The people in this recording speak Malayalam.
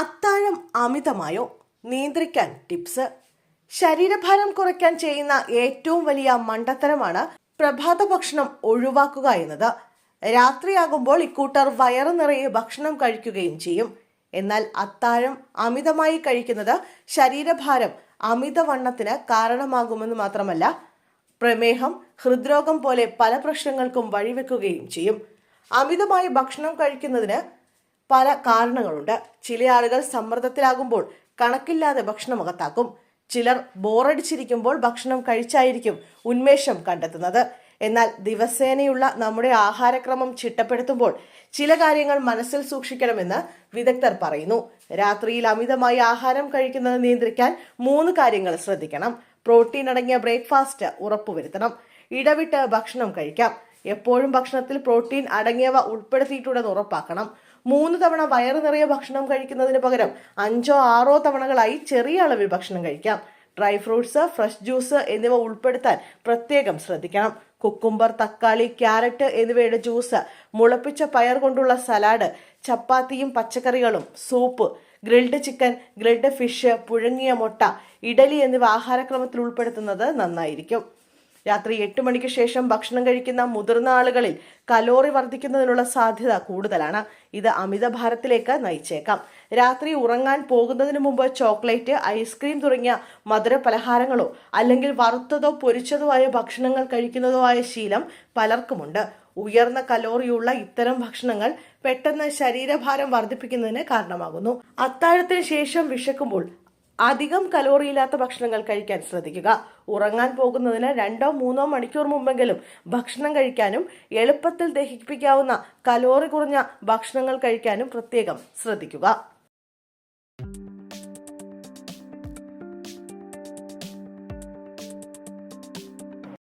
അത്താഴം അമിതമായോ? നിയന്ത്രിക്കാൻ ടിപ്സ്. ശരീരഭാരം കുറയ്ക്കാൻ ചെയ്യുന്ന ഏറ്റവും വലിയ മണ്ടത്തരമാണ് പ്രഭാത ഭക്ഷണം ഒഴിവാക്കുക എന്നത്. രാത്രിയാകുമ്പോൾ ഇക്കൂട്ടർ വയറു നിറയെ ഭക്ഷണം കഴിക്കുകയും ചെയ്യും. എന്നാൽ അത്താഴം അമിതമായി കഴിക്കുന്നത് ശരീരഭാരം അമിതവണ്ണത്തിന് കാരണമാകുമെന്ന് മാത്രമല്ല പ്രമേഹം ഹൃദ്രോഗം പോലെ പല പ്രശ്നങ്ങൾക്കും വഴിവെക്കുകയും ചെയ്യും. അമിതമായി ഭക്ഷണം കഴിക്കുന്നതിന് പല കാരണങ്ങളുണ്ട്. ചില ആളുകൾ സമ്മർദ്ദത്തിലാകുമ്പോൾ കണക്കില്ലാതെ ഭക്ഷണം അകത്താക്കും. ചിലർ ബോറടിച്ചിരിക്കുമ്പോൾ ഭക്ഷണം കഴിച്ചായിരിക്കും ഉന്മേഷം കണ്ടെത്തുന്നത്. എന്നാൽ ദിവസേനയുള്ള നമ്മുടെ ആഹാരക്രമം ചിട്ടപ്പെടുത്തുമ്പോൾ ചില കാര്യങ്ങൾ മനസ്സിൽ സൂക്ഷിക്കണമെന്ന് വിദഗ്ധർ പറയുന്നു. രാത്രിയിൽ അമിതമായി ആഹാരം കഴിക്കുന്നത് നിയന്ത്രിക്കാൻ മൂന്ന് കാര്യങ്ങൾ ശ്രദ്ധിക്കണം. പ്രോട്ടീൻ അടങ്ങിയ ബ്രേക്ക്ഫാസ്റ്റ് ഉറപ്പുവരുത്തണം. ഇടവിട്ട് ഭക്ഷണം കഴിക്കാം. എപ്പോഴും ഭക്ഷണത്തിൽ പ്രോട്ടീൻ അടങ്ങിയവ ഉൾപ്പെടുത്തിയിട്ടുണ്ടെന്ന് ഉറപ്പാക്കണം. മൂന്ന് തവണ വയറ് നിറയെ ഭക്ഷണം കഴിക്കുന്നതിന് പകരം അഞ്ചോ ആറോ തവണകളായി ചെറിയ അളവിൽ ഭക്ഷണം കഴിക്കാം. ഡ്രൈ ഫ്രൂട്ട്സ് ഫ്രഷ് ജ്യൂസ് എന്നിവ ഉൾപ്പെടുത്താൻ പ്രത്യേകം ശ്രദ്ധിക്കണം. കുക്കുംബർ തക്കാളി ക്യാരറ്റ് എന്നിവയുടെ ജ്യൂസ് മുളപ്പിച്ച പയർ കൊണ്ടുള്ള സലാഡ് ചപ്പാത്തിയും പച്ചക്കറികളും soup grilled chicken grilled fish പുഴുങ്ങിയ മുട്ട ഇഡലി എന്നിവ ആഹാരക്രമത്തിൽ ഉൾപ്പെടുത്തുന്നത് നന്നായിരിക്കും. രാത്രി എട്ട് മണിക്ക് ശേഷം ഭക്ഷണം കഴിക്കുന്ന മുതിർന്ന ആളുകളിൽ കലോറി വർദ്ധിക്കുന്നതിനുള്ള സാധ്യത കൂടുതലാണ്. ഇത് അമിതഭാരത്തിലേക്ക് നയിച്ചേക്കാം. രാത്രി ഉറങ്ങാൻ പോകുന്നതിന് മുമ്പ് ചോക്ലേറ്റ് ഐസ്ക്രീം തുടങ്ങിയ മധുര പലഹാരങ്ങളോ അല്ലെങ്കിൽ വറുത്തതോ പൊരിച്ചതോ ആയ ഭക്ഷണങ്ങൾ കഴിക്കുന്നതോ ആയ ശീലം പലർക്കുമുണ്ട്. ഉയർന്ന കലോറിയുള്ള ഇത്തരം ഭക്ഷണങ്ങൾ പെട്ടെന്ന് ശരീരഭാരം വർദ്ധിപ്പിക്കുന്നതിന് കാരണമാകുന്നു. അത്താഴത്തിന് ശേഷം വിശക്കുമ്പോൾ അധികം കലോറി ഇല്ലാത്ത ഭക്ഷണങ്ങൾ കഴിക്കാൻ ശ്രദ്ധിക്കുക. ഉറങ്ങാൻ പോകുന്നതിന് രണ്ടോ മൂന്നോ മണിക്കൂർ മുമ്പെങ്കിലും ഭക്ഷണം കഴിക്കാനും എളുപ്പത്തിൽ ദഹിപ്പിക്കാവുന്ന കലോറി കുറഞ്ഞ ഭക്ഷണങ്ങൾ കഴിക്കാനും പ്രത്യേകം ശ്രദ്ധിക്കുക.